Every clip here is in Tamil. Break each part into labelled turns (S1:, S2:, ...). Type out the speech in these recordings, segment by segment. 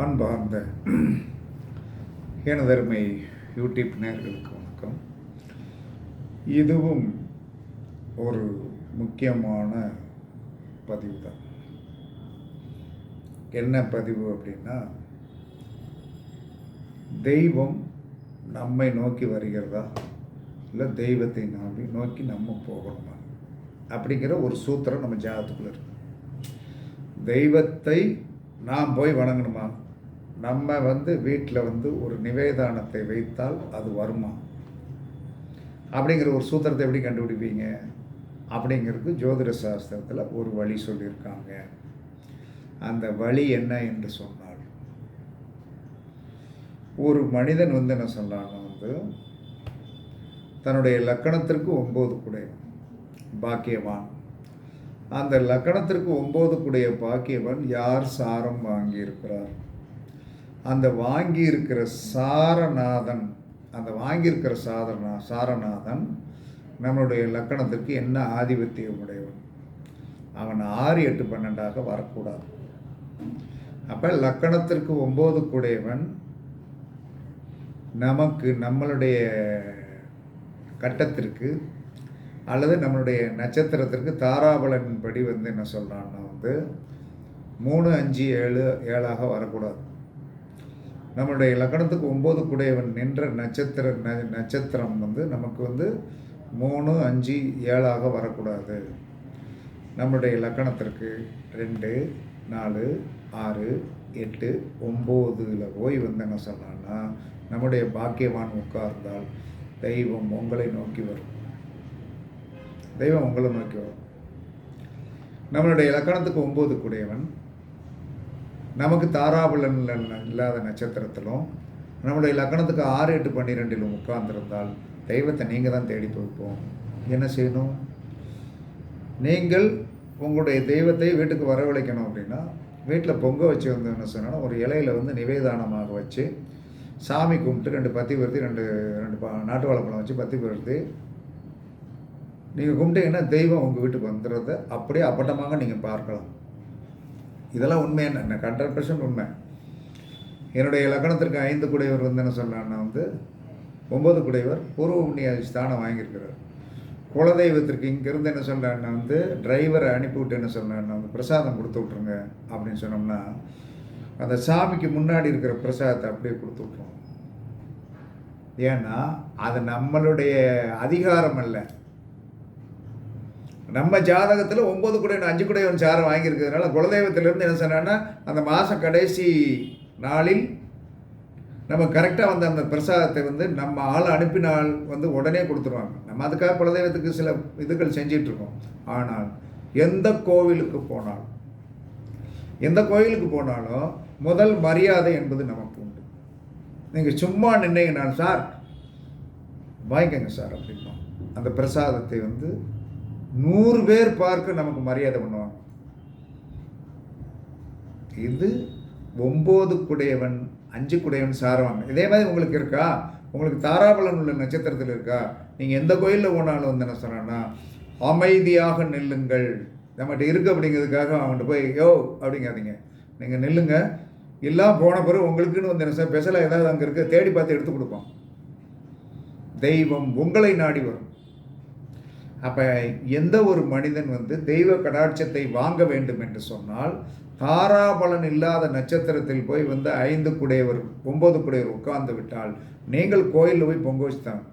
S1: அன்பார்ந்த எனதருமை யூடியூப் நேர்களுக்கு வணக்கம். இதுவும் ஒரு முக்கியமான பதிவு தான் என்ன பதிவு அப்படின்னா தெய்வம் நம்மை நோக்கி வருகிறதா? இல்லை தெய்வத்தை நம்பி நோக்கி நம்ம போகணுமா? அப்படிங்கிற ஒரு சூத்திரம் நம்ம ஜாதத்துக்குள்ளே இருக்கு. தெய்வத்தை நாம் போய் வணங்கணுமா? நம்ம வந்து வீட்டில் வந்து ஒரு நிவேதானத்தை வைத்தால் அது வருமா? அப்படிங்கிற ஒரு சூத்திரத்தை எப்படி கண்டுபிடிப்பீங்க? அப்படிங்கிறது ஜோதிட சாஸ்திரத்தில் ஒரு வழி சொல்லியிருக்காங்க. அந்த வழி என்ன என்று சொன்னால் ஒரு மனிதன் வந்து என்ன சொன்னாங்க வந்து தன்னுடைய லக்கணத்திற்கு ஒம்பது குடை பாக்கியவான். அந்த லக்கணத்திற்கு ஒம்பது குடைய பாக்கியவன் யார் சாரம் வாங்கியிருக்கிறார்? அந்த வாங்கியிருக்கிற சாரநாதன் அந்த வாங்கியிருக்கிற சாதனா சாரநாதன் நம்மளுடைய லக்கணத்திற்கு என்ன ஆதிபத்தியம் உடையவன்? அவன் ஆறு எட்டு பன்னெண்டாக வரக்கூடாது. அப்போ லக்கணத்திற்கு ஒம்பது குடையவன் நமக்கு நம்மளுடைய கட்டத்திற்கு அல்லது நம்மளுடைய நட்சத்திரத்திற்கு தாராபலன் படி வந்து என்ன சொல்கிறான்னா வந்து மூணு அஞ்சு ஏழு ஏழாக வரக்கூடாது. நம்மளுடைய லக்கணத்துக்கு ஒம்பது குடையவன் நின்ற நட்சத்திர ந நட்சத்திரம் வந்து நமக்கு வந்து மூணு அஞ்சு ஏழாக வரக்கூடாது. நம்மளுடைய லக்கணத்திற்கு ரெண்டு நாலு ஆறு எட்டு ஒம்போதுல போய் வந்து என்ன சொன்னான்னா நம்முடைய பாக்கியவான் உட்கார்ந்தால் தெய்வம் உங்களை நோக்கி வரும். தெய்வம் உங்களை நோக்கி வரும். நம்மளுடைய இலக்கணத்துக்கு ஒம்பது கூடியவன். நமக்கு தாராபுலன் இல்லாத நட்சத்திரத்திலும் நம்மளுடைய லக்கணத்துக்கு ஆறு எட்டு பன்னிரெண்டிலும் உட்கார்ந்திருந்தால் தெய்வத்தை நீங்கள் தான் தேடி போய்ப்போம் என்ன செய்யணும்? நீங்கள் உங்களுடைய தெய்வத்தை வீட்டுக்கு வரவழைக்கணும் அப்படின்னா வீட்டில் பொங்க வச்சு வந்து என்ன சொன்னால் ஒரு இலையில் வந்து நிவேதானமாக வச்சு சாமி கும்பிட்டு ரெண்டு பத்தி வருத்தி ரெண்டு ரெண்டு பா நாட்டு வாழைப்பழம் வச்சு பத்தி வருத்தி நீங்கள் கும்பிட்டீங்கன்னா தெய்வம் உங்கள் வீட்டுக்கு வந்துடுறத அப்படியே அப்பட்டமாக நீங்கள் பார்க்கலாம். இதெல்லாம் உண்மை என்ன? ஹண்ட்ரட் பர்சன்ட் உண்மை. என்னுடைய லக்கணத்திற்கு ஐந்து குடையவர் வந்து என்ன சொன்னான்னா வந்து ஒம்பது குடையவர் பூர்வ புண்ணிய ஸ்தானம் வாங்கியிருக்கிறார். குலதெய்வத்திற்கு இங்கேருந்து என்ன சொல்கிறான்னா வந்து டிரைவரை அனுப்பிவிட்டு என்ன சொல்கிறான்னா வந்து பிரசாதம் கொடுத்து விட்ருங்க அப்படின்னு சொன்னோம்னா அந்த சாமிக்கு முன்னாடி இருக்கிற பிரசாதத்தை அப்படியே கொடுத்து விட்ருவோம் ஏன்னா அது நம்மளுடைய அதிகாரம் அல்ல. நம்ம ஜாதகத்தில் ஒம்பது குடையன் அஞ்சு குடையவன் சாரம் வாங்கியிருக்கிறதுனால குலதெய்வத்திலேருந்து என்ன சொன்னான்னா அந்த மாதம் கடைசி நாளில் நம்ம கரெக்டாக வந்து அந்த பிரசாதத்தை வந்து நம்ம ஆள் அனுப்பினால் வந்து உடனே கொடுத்துருவாங்க. நம்ம அதுக்காக குலதெய்வத்துக்கு சில இதுகள் செஞ்சிட்ருக்கோம். ஆனால் எந்த கோவிலுக்கு போனாலும் எந்த கோயிலுக்கு போனாலும் முதல் மரியாதை என்பது நமக்கு உண்டு. நீங்கள் சும்மா நின்னீங்கன்னா சார் வாங்கிக்கோங்க சார் அப்படின்னா அந்த பிரசாதத்தை வந்து நூறு பேர் பார்க்க நமக்கு மரியாதை பண்ணுவாங்க. இது ஒம்பது குடையவன் அஞ்சு குடையவன் சாரவாங்க இதே மாதிரி உங்களுக்கு இருக்கா? உங்களுக்கு தாராபலன் உள்ள நட்சத்திரத்தில் இருக்கா? நீங்கள் எந்த கோயிலில் போனாலும் வந்து என்ன சொன்னா அமைதியாக நில்லுங்கள். நம்மகிட்ட இருக்கு அப்படிங்கிறதுக்காக அவன்கிட்ட போய் யோ அப்படிங்காதீங்க. நீங்கள் நில்லுங்க. எல்லாம் போன பிறகு உங்களுக்குன்னு வந்து என்ன ஸ்பெஷலாக ஏதாவது அங்கே இருக்க தேடி பார்த்து எடுத்து கொடுப்போம் தெய்வம் உங்களை நாடி வரும். அப்போ எந்த ஒரு மனிதன் வந்து தெய்வ கடாட்சத்தை வாங்க வேண்டும் என்று சொன்னால் தாராபலன் இல்லாத நட்சத்திரத்தில் போய் வந்து ஐந்து குடையவர் ஒம்பது குடையவர் உட்கார்ந்து விட்டால் நீங்கள் கோயிலில் போய் பொங்க வச்சுத்தாங்க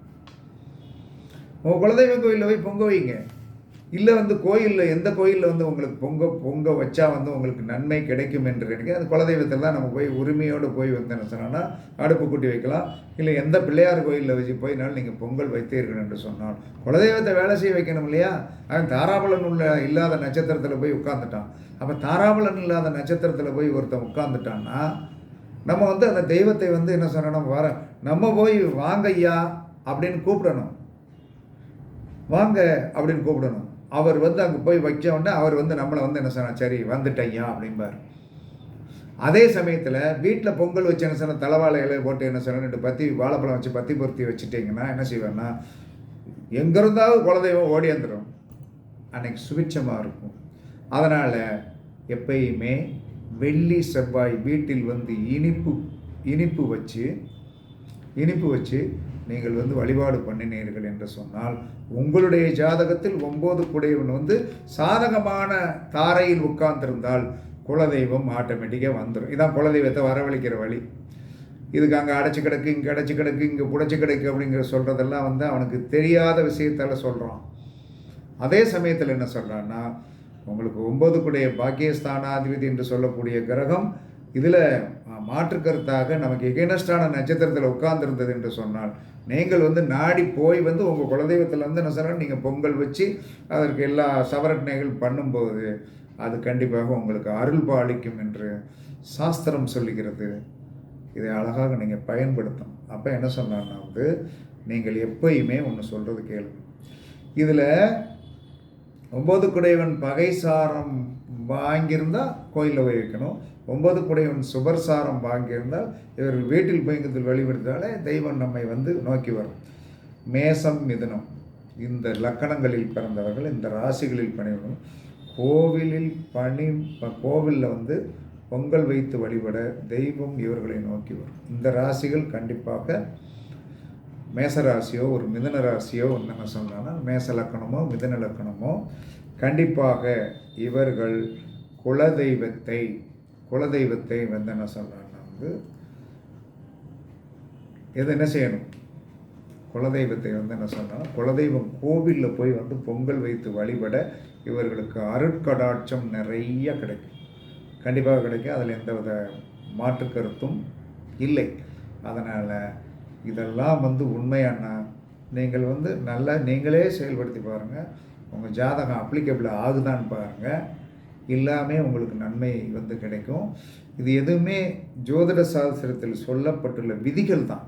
S1: உங்கள் குலதெய்வ கோயிலில் போய் பொங்க வைங்க. இல்லை வந்து கோயிலில் எந்த கோயிலில் வந்து உங்களுக்கு பொங்க பொங்க வச்சா வந்து உங்களுக்கு நன்மை கிடைக்கும் என்று நினைக்க அந்த குலதெய்வத்தில் தான் நம்ம போய் உரிமையோடு போய் வந்து என்ன சொன்னோன்னா அடுப்பு கூட்டி வைக்கலாம். இல்லை எந்த பிள்ளையார் கோயிலில் வச்சு போயினாலும் நீங்கள் பொங்கல் வைத்தீர்கள் என்று சொன்னால். குலதெய்வத்தை வேலை செய்ய வைக்கணும் இல்லையா? அவன் தாராபலன் உள்ள இல்லாத நட்சத்திரத்தில் போய் உட்காந்துட்டான் அப்போ தாராபலன் இல்லாத நட்சத்திரத்தில் போய் ஒருத்தன் உட்காந்துட்டான்னா நம்ம வந்து அந்த தெய்வத்தை வந்து என்ன சொல்லணும்? வர நம்ம போய் வாங்க ஐயா அப்படின்னு கூப்பிடணும். வாங்க அப்படின்னு கூப்பிடணும். அவர் வந்து அங்கே போய் வைக்க உடனே அவர் வந்து நம்மளை வந்து என்ன சொன்னால் சரி வந்துட்டையா அப்படிம்பார். அதே சமயத்தில் வீட்டில் பொங்கல் வச்சு என்ன சொன்ன தலைவாழை போட்டு என்ன சொன்ன ரெண்டு பத்தி வாழைப்பழம் வச்சு பத்தி பொருத்தி வச்சுட்டிங்கன்னா என்ன செய்வேன்னா எங்கே இருந்தாலும் குலதெய்வம் ஓடி வந்துடும் அன்னைக்கு சுபிட்சமாக இருக்கும். அதனால் எப்பயுமே வெள்ளி செவ்வாய் வீட்டில் வந்து இனிப்பு இனிப்பு வச்சு இனிப்பு வச்சு நீங்கள் வந்து வழிபாடு பண்ணினீர்கள் என்று சொன்னால் உங்களுடைய ஜாதகத்தில் ஒம்பது குடையவன் வந்து சாதகமான தாரையில் உட்கார்ந்திருந்தால் குலதெய்வம் ஆட்டோமேட்டிக்காக வந்துடும் இதான் குலதெய்வத்தை வரவழைக்கிற வழி. இதுக்கு அங்கே அடைச்சி கிடக்கு இங்கே அடைச்சி கிடக்கு இங்கே புடைச்சி கிடக்கு அப்படிங்கிற சொல்கிறதெல்லாம் வந்து அவனுக்கு தெரியாத விஷயத்தால் சொல்கிறான் அதே சமயத்தில் என்ன சொல்கிறான்னா உங்களுக்கு ஒன்பது குடைய பாக்கியஸ்தானாதிபதி என்று சொல்லக்கூடிய கிரகம் இதில் மாற்று கருத்தாக நமக்கு எகெனஸ்டான நட்சத்திரத்தில் உட்கார்ந்துருந்தது என்று சொன்னால் நீங்கள் வந்து நாடி போய் வந்து உங்கள் குலதெய்வத்தில் வந்து என்ன சொன்னால் நீங்கள் பொங்கல் வச்சு அதற்கு எல்லா சவரட்னைகள் பண்ணும்போது அது கண்டிப்பாக உங்களுக்கு அருள் பாலிக்கும் என்று சாஸ்திரம் சொல்லுகிறது. இதை அழகாக நீங்கள் பயன்படுத்தும் அப்போ என்ன சொன்னார்னா வந்து நீங்கள் எப்பயுமே ஒன்று சொல்கிறது கேளுங்க. இதில் ஒம்பது குடைவன் பகைசாரம் வாங்கியிருந்தால் கோயிலில் போய் வைக்கணும். ஒன்பது குடையவன் சுபர் சாரம் வாங்கியிருந்தால் இவர்கள் வீட்டில் பயங்கத்தில் வழிபடுத்தாலே தெய்வம் நம்மை வந்து நோக்கி வரும். மேசம் மிதுனம். இந்த லக்கணங்களில் பிறந்தவர்கள் இந்த ராசிகளில் பணிபடும் கோவிலில் பணி கோவிலில் வந்து பொங்கல் வைத்து வழிபட தெய்வம் இவர்களை நோக்கி வரும். இந்த ராசிகள் கண்டிப்பாக மேச ராசியோ ஒரு மிதன ராசியோ என்ன சொன்னாங்கன்னா மேச லக்கணமோ மிதன லக்கணமோ கண்டிப்பாக இவர்கள் குலதெய்வத்தை குலதெய்வத்தை வந்து என்ன சொல்கிறான்னா வந்து எது என்ன செய்யணும்? குலதெய்வத்தை வந்து என்ன சொன்னால் குலதெய்வம் கோவிலில் போய் வந்து பொங்கல் வைத்து வழிபட இவர்களுக்கு அருட்கடாட்சம் நிறைய கிடைக்கும். கண்டிப்பாக கிடைக்கும். அதில் எந்தவித மாற்று கருத்தும் இல்லை. அதனால் இதெல்லாம் வந்து உண்மையானா நீங்கள் வந்து நல்லா நீங்களே செயல்படுத்தி பாருங்கள் உங்கள் ஜாதகம் அப்ளிகபிள் ஆகுதான்னு பாருங்கள் எல்லாமே உங்களுக்கு நன்மை வந்து கிடைக்கும். இது எதுவுமே ஜோதிட சாஸ்திரத்தில் சொல்லப்பட்டுள்ள விதிகள் தான்.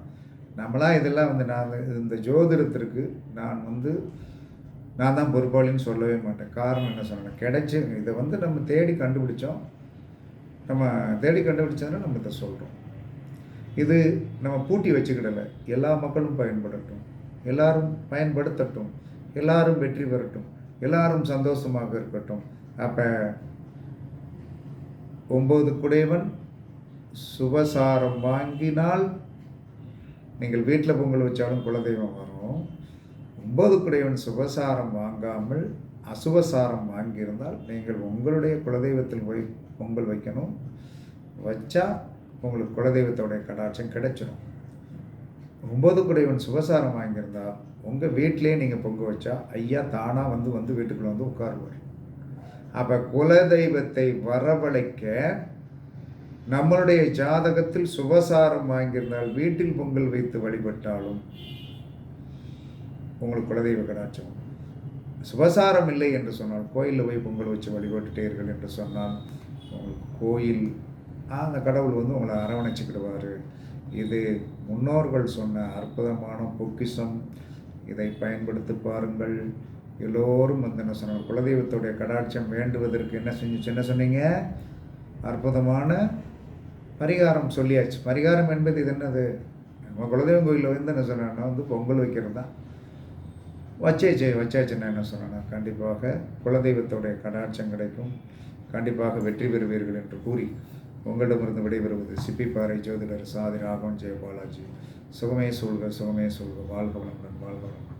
S1: நம்மளாம் இதெல்லாம் வந்து நான் இந்த ஜோதிடத்திற்கு நான் வந்து நான் தான் பொறுப்பாளின்னு சொல்லவே மாட்டேன். காரணம் என்ன சொல்லணும்? கிடைச்சி இதை வந்து நம்ம தேடி கண்டுபிடிச்சோம். நம்ம தேடி கண்டுபிடிச்சதுன்னா நம்ம இதை சொல்கிறோம் இது நம்ம பூட்டி வச்சுக்கிடலை. எல்லா மக்களும் பயன்படட்டும். எல்லாரும் பயன்படுத்தட்டும். எல்லாரும் வெற்றி பெறட்டும். எல்லாரும் சந்தோஷமாக இருக்கட்டும். அப்போ ஒம்பது குடைவன் சுபசாரம் வாங்கினால் நீங்கள் வீட்டில் பொங்கல் வச்சாலும் குலதெய்வம் வரும். ஒம்பது குடைவன் சுபசாரம் வாங்காமல் அசுபசாரம் வாங்கியிருந்தால் நீங்கள் உங்களுடைய குலதெய்வத்தில் போய் பொங்கல் வைக்கணும். வச்சா உங்களுக்கு குலதெய்வத்தோடைய கடாட்சம் கிடைச்சிடும் ஒம்பது குடைவன் சுபசாரம் வாங்கியிருந்தா உங்கள் வீட்டிலே நீங்கள் பொங்க வச்சா ஐயா தானாக வந்து வந்து வீட்டுக்குள்ளே வந்து உட்காருவார். அப்போ குலதெய்வத்தை வரவழைக்க நம்மளுடைய ஜாதகத்தில் சுபசாரம் வாங்கியிருந்தால் வீட்டில் பொங்கல் வைத்து வழிபட்டாலும் உங்களுக்கு குலதெய்வ கடாட்சம். சுபசாரம் இல்லை என்று சொன்னால் கோயிலில் போய் பொங்கல் வச்சு வழிபட்டுட்டீர்கள் என்று சொன்னால் உங்களுக்கு கோயில் அந்த கடவுள் வந்து உங்களை அரவணைச்சிக்கிடுவார். இது முன்னோர்கள் சொன்ன அற்புதமான பொக்கிஷம். இதை பயன்படுத்தி பாருங்கள். எல்லோரும் வந்து என்ன சொன்னாங்க? குலதெய்வத்துடைய கடாட்சம் வேண்டுவதற்கு என்ன செஞ்சு என்ன சொன்னீங்க? அற்புதமான பரிகாரம் சொல்லியாச்சு. பரிகாரம் என்பது இது என்னது? நம்ம குலதெய்வம் கோயிலில் வந்து என்ன சொன்னேன்னா வந்து பொங்கல் வைக்கிறது தான் வச்சேச்சு. வச்சாச்சுன்னா என்ன சொன்னா கண்டிப்பாக குலதெய்வத்துடைய கடாட்சம் கிடைக்கும். கண்டிப்பாக வெற்றி பெறுவீர்கள் என்று கூறி உங்களிடமிருந்து விடைபெறுவது சிப்பிப்பாறை ஜோதிடர் சாதி ராகவன் ஜெயபாலாஜி. சுகமே சூழ்க சுகமே சூழ்க. வாழ்க வளமுடன் வாழ்க வளமுடன்.